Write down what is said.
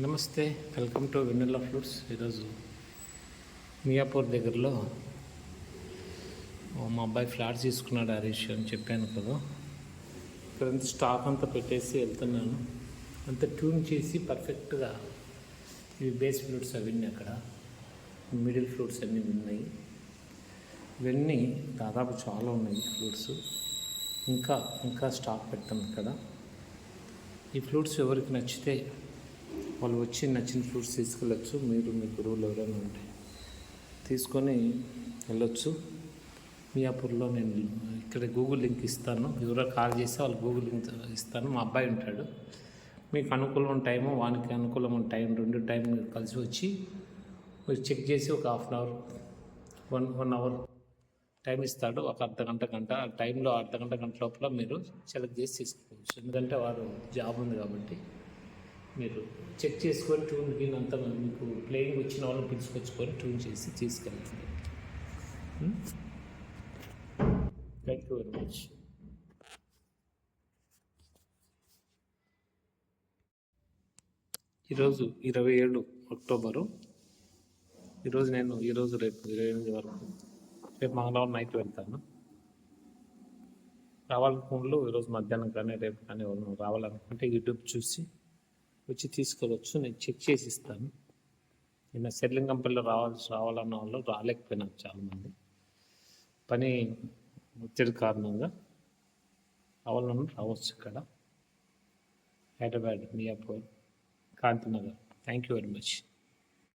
నమస్తే welcome to vanilla fruits. ఈరోజు మియాపూర్ దగ్గరలో మా అబ్బాయి ఫ్లాట్ తీసుకున్నాడు హరీష్ అని చెప్పాను కదా. ఇక్కడంతా స్టాక్ అంతా పెట్టేసి వెళ్తున్నాను. అంతా ట్యూన్ చేసి పర్ఫెక్ట్గా ఇవి బేస్ ఫ్రూట్స్ అవన్నీ అక్కడ. మిడిల్ ఫ్రూట్స్ అన్నీ ఉన్నాయి. ఇవన్నీ దాదాపు చాలా ఉన్నాయి ఫ్రూట్స్. ఇంకా ఇంకా స్టాక్ పెడతాం ఇక్కడ. ఈ ఫ్రూట్స్ ఎవరికి నచ్చితే వాళ్ళు వచ్చి నచ్చిన ఫ్రూట్స్ తీసుకెళ్ళచ్చు. మీరు మీ గురువులు ఎవరైనా ఉంటే తీసుకొని వెళ్ళొచ్చు. మియాపూర్లో నేను ఇక్కడ గూగుల్ లింక్ ఇస్తాను. ఎవరో కాల్ చేస్తే వాళ్ళు గూగుల్ లింక్ ఇస్తాను. మా అబ్బాయి ఉంటాడు. మీకు అనుకూలం టైము వానికి అనుకూలమైన టైం రెండు టైం కలిసి వచ్చి మీరు చెక్ చేసి ఒక half an hour one one hour time ఇస్తాడు. ఒక అర్ధ గంట గంట ఆ టైంలో అర్ధ గంట గంట లోపల మీరు సెలెక్ట్ చేసి తీసుకోవచ్చు ఎందుకంటే వారు జాబ్ ఉంది కాబట్టి. మీరు చెక్ చేసుకొని ట్యూన్ గిన్ అంతా మీకు ప్లేయింగ్ వచ్చిన వాళ్ళని పిలుచుకొచ్చుకొని ట్యూన్ చేసి తీసుకెళ్తుంది. థ్యాంక్ యూ వెరీ మచ్ ఈరోజు ఇరవై ఏడు అక్టోబరు. ఈరోజు నేను ఈరోజు రేపు ఇరవై ఎనిమిది వరకు రేపు మంగళవారం నైట్ వెళ్తాను. రావాలనుకున్న ఈరోజు మధ్యాహ్నం కానీ రేపు కానీ రావాలనుకుంటే యూట్యూబ్ చూసి వచ్చి తీసుకోవచ్చు నేను చెక్ చేసి ఇస్తాను నిన్న కంపెనీలో రావాల్సి రావాలన్న వాళ్ళు రాలేకపోయినారు చాలామంది. పని ఒత్తిడి కారణంగా రావాలన్నా రావచ్చు ఇక్కడ. Hyderabad Miyapur Kanthinagar. Thank you very much